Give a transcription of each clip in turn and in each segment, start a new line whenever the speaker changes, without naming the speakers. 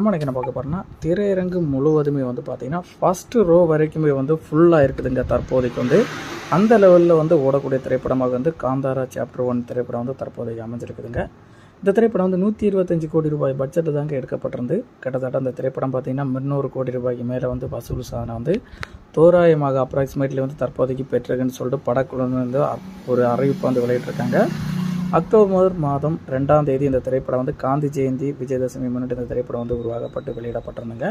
நம்ம எனக்கு என்ன பார்க்க போகிறோம்னா திரையரங்கு முழுவதுமே வந்து பார்த்தீங்கன்னா ஃபஸ்ட்டு ரோ வரைக்குமே வந்து ஃபுல்லாக இருக்குதுங்க தற்போதைக்கு வந்து. அந்த லெவலில் வந்து ஓடக்கூடிய திரைப்படமாக வந்து காந்தாரா சாப்டர் ஒன் திரைப்படம் வந்து தற்போதைக்கு அமைஞ்சிருக்குதுங்க. இந்த திரைப்படம் வந்து நூற்றி இருபத்தஞ்சு கோடி ரூபாய் பட்ஜெட்டு தாங்க எடுக்கப்பட்டிருந்து கிட்டத்தட்ட அந்த திரைப்படம் பார்த்தீங்கன்னா முந்நூறு கோடி ரூபாய்க்கு மேலே வந்து வசூல் சாதனை வந்து தோராயமாக அப்ராக்சிமேட்லி வந்து தற்போதைக்கு பெற்றிருக்குன்னு சொல்லிட்டு படக்குழு வந்து ஒரு அறிவிப்பு வந்து வெளியிட்டிருக்காங்க. அக்டோபர் மாதம் ரெண்டாம் தேதி இந்த திரைப்படம் வந்து காந்தி ஜெயந்தி விஜயதசமி முன்னிட்டு இந்த திரைப்படம் வந்து உருவாக்கப்பட்டு வெளியிடப்பட்டிருந்துங்க.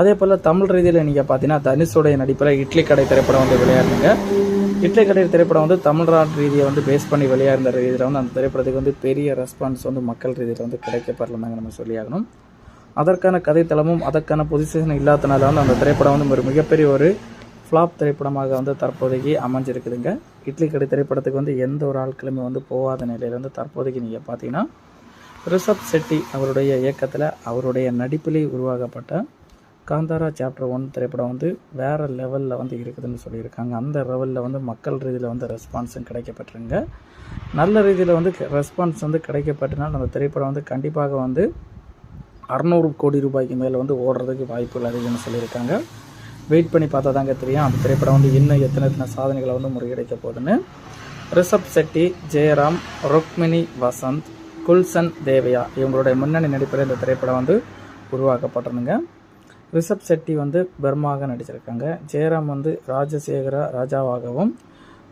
அதே போல் தமிழ் ரீதியில் நீங்கள் பார்த்தீங்கன்னா தனுஷுடைய நடிப்பில் இட்லி கடை திரைப்படம் வந்து விளையாடுங்க இட்லி கடை திரைப்படம் வந்து தமிழ்நாடு ரீதியை வந்து பேஸ் பண்ணி விளையாடுற ரீதியில் வந்து அந்த திரைப்படத்துக்கு வந்து பெரிய ரெஸ்பான்ஸ் வந்து மக்கள் ரீதியில் வந்து கிடைக்கப்படலந்தாங்க நம்ம சொல்லியாகணும். அதற்கான கதைத்தளமும் அதற்கான பொசிஷன் இல்லாதனால வந்து அந்த திரைப்படம் வந்து ஒரு மிகப்பெரிய ஒரு ஃப்ளாப் திரைப்படமாக வந்து தற்போதைக்கு அமைஞ்சிருக்குதுங்க. இட்லி கடை திரைப்படத்துக்கு வந்து எந்த ஒரு ஆட்களுமே வந்து போகாத நிலையில் வந்து தற்போதைக்கு நீங்கள் பார்த்தீங்கன்னா ரிஷப் செட்டி அவருடைய இயக்கத்தில் அவருடைய நடிப்பிலே உருவாக்கப்பட்ட காந்தாரா சாப்டர் ஒன் திரைப்படம் வந்து வேறு லெவலில் வந்து இருக்குதுன்னு சொல்லியிருக்காங்க. அந்த லெவலில் வந்து மக்கள் ரீதியில் வந்து ரெஸ்பான்ஸும் கிடைக்கப்பட்டிருங்க நல்ல ரீதியில் வந்து ரெஸ்பான்ஸ் வந்து கிடைக்கப்பட்டனால் அந்த திரைப்படம் வந்து கண்டிப்பாக வந்து அறநூறு கோடி ரூபாய்க்கு மேலே வந்து ஓடுறதுக்கு வாய்ப்புகள் அதிகம்னு சொல்லியிருக்காங்க. வெயிட் பண்ணி பார்த்தா தாங்க தெரியும். அந்த திரைப்படம் வந்து இன்னும் எத்தனை எத்தனை சாதனைகளை வந்து முறியடைக்க போகுதுன்னு. ரிஷப் செட்டி ஜெயராம் ருக்மிணி வசந்த் குல்சன் தேவையா இவங்களுடைய முன்னணி நடிப்பில் இந்த திரைப்படம் வந்து உருவாக்கப்பட்டிருந்துங்க. ரிஷப் செட்டி வந்து பெர்மாக நடிச்சிருக்காங்க. ஜெயராம் வந்து ராஜசேகர ராஜாவாகவும்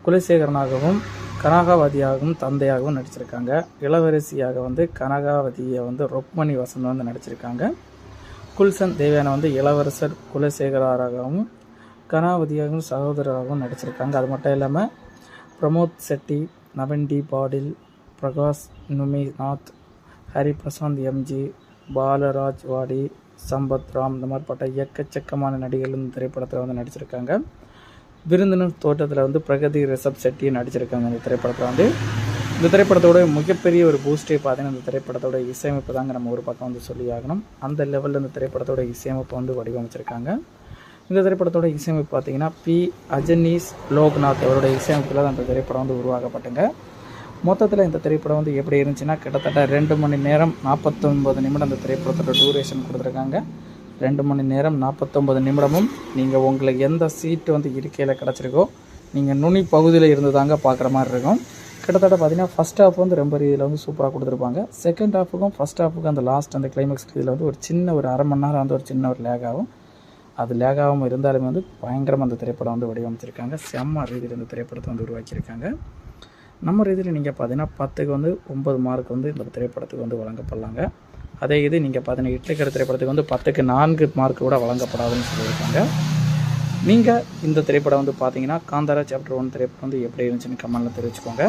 குலசேகரனாகவும் கனகாவதியாகவும் தந்தையாகவும் நடிச்சிருக்காங்க. இளவரசியாக வந்து கனகாவதியை வந்து ருக்மணி வசந்த் வந்து நடிச்சிருக்காங்க. குல்சன் தேவியான வந்து இளவரசர் குலசேகராகவும் கனாவதியாகவும் சகோதரராகவும் நடிச்சிருக்காங்க. அது மட்டும் இல்லாமல் பிரமோத் செட்டி நவன்டி பாடில் பிரகாஷ் நுமிநாத் ஹரி பிரசாந்த் எம்ஜி பாலராஜ் வாடி சம்பத் ராம் இந்த மாதிரிப்பட்ட எக்கச்சக்கமான நடிகர்கள் இந்த திரைப்படத்தில் வந்து நடிச்சிருக்காங்க. விருந்தினர் தோட்டத்தில் வந்து பிரகதி ரிஷப் செட்டி நடிச்சிருக்காங்க இந்த திரைப்படத்தில் வந்து. இந்த திரைப்படத்தோட மிகப்பெரிய ஒரு பூஸ்டே பார்த்தீங்கன்னா இந்த திரைப்படத்தோட இசையமைப்பு தாங்க நம்ம ஒரு பக்கம் வந்து சொல்லி ஆகணும் அந்த லெவலில் இந்த திரைப்படத்தோட இசையமைப்பு வந்து வடிவமைச்சிருக்காங்க. இந்த திரைப்படத்தோட இசையமைப்பு பார்த்தீங்கன்னா பி. அஜனீஸ் லோக்நாத் அவருடைய இசையமைப்பில் தான் அந்த திரைப்படம் வந்து உருவாக்கப்பட்டுங்க. மொத்தத்தில் இந்த திரைப்படம் வந்து எப்படி இருந்துச்சுன்னா கிட்டத்தட்ட ரெண்டு மணி நேரம் நாற்பத்தொம்பது நிமிடம் அந்த திரைப்படத்தோட டூரேஷன் கொடுத்துருக்காங்க. ரெண்டு மணி நேரம் நாற்பத்தொம்பது நிமிடமும் நீங்கள் உங்களுக்கு எந்த சீட்டு வந்து இருக்கையில் கிடச்சிருக்கோ நீங்கள் நுனி பகுதியில் இருந்து தாங்க பார்க்குற மாதிரி இருக்கும். கிட்டத்தட்ட பார்த்தீங்கன்னா ஃபஸ்ட் ஹாஃப் வந்து ரொம்ப இதில் வந்து சூப்பராக கொடுத்துருப்பாங்க. செகண்ட் ஹாஃபுக்கும் ஃபஸ்ட் ஹாஃபுக்கும் அந்த லாஸ்ட் அந்த கிளைமேக்ஸ் இதில் வந்து ஒரு சின்ன ஒரு அரை மணி நேரம் வந்து ஒரு சின்ன ஒரு லேக் ஆகும். அது லேக் ஆகாமல் இருந்தாலுமே வந்து பயங்கரமாக அந்த திரைப்படம் வந்து வடிவமைச்சிருக்காங்க. செம்ம ரீதியில் இந்த திரைப்படத்தை வந்து உருவாக்கியிருக்காங்க. நம்ம ரீதியில் நீங்கள் பார்த்தீங்கன்னா பத்துக்கு வந்து ஒம்பது மார்க் வந்து இந்த திரைப்படத்துக்கு வந்து வழங்கப்படலாங்க. அதே இது நீங்கள் பார்த்தீங்கன்னா இட்லிக்கடை திரைப்படத்துக்கு வந்து பத்துக்கு நான்கு மார்க் கூட வழங்கப்படாதுன்னு சொல்லியிருக்காங்க. நீங்கள் இந்த திரைப்படம் வந்து பார்த்தீங்கன்னா காந்தாரா சாப்டர் ஒன் திரைப்படம் வந்து எப்படி இருந்துச்சுன்னு கமெண்டில் தெரிவிச்சுக்கோங்க.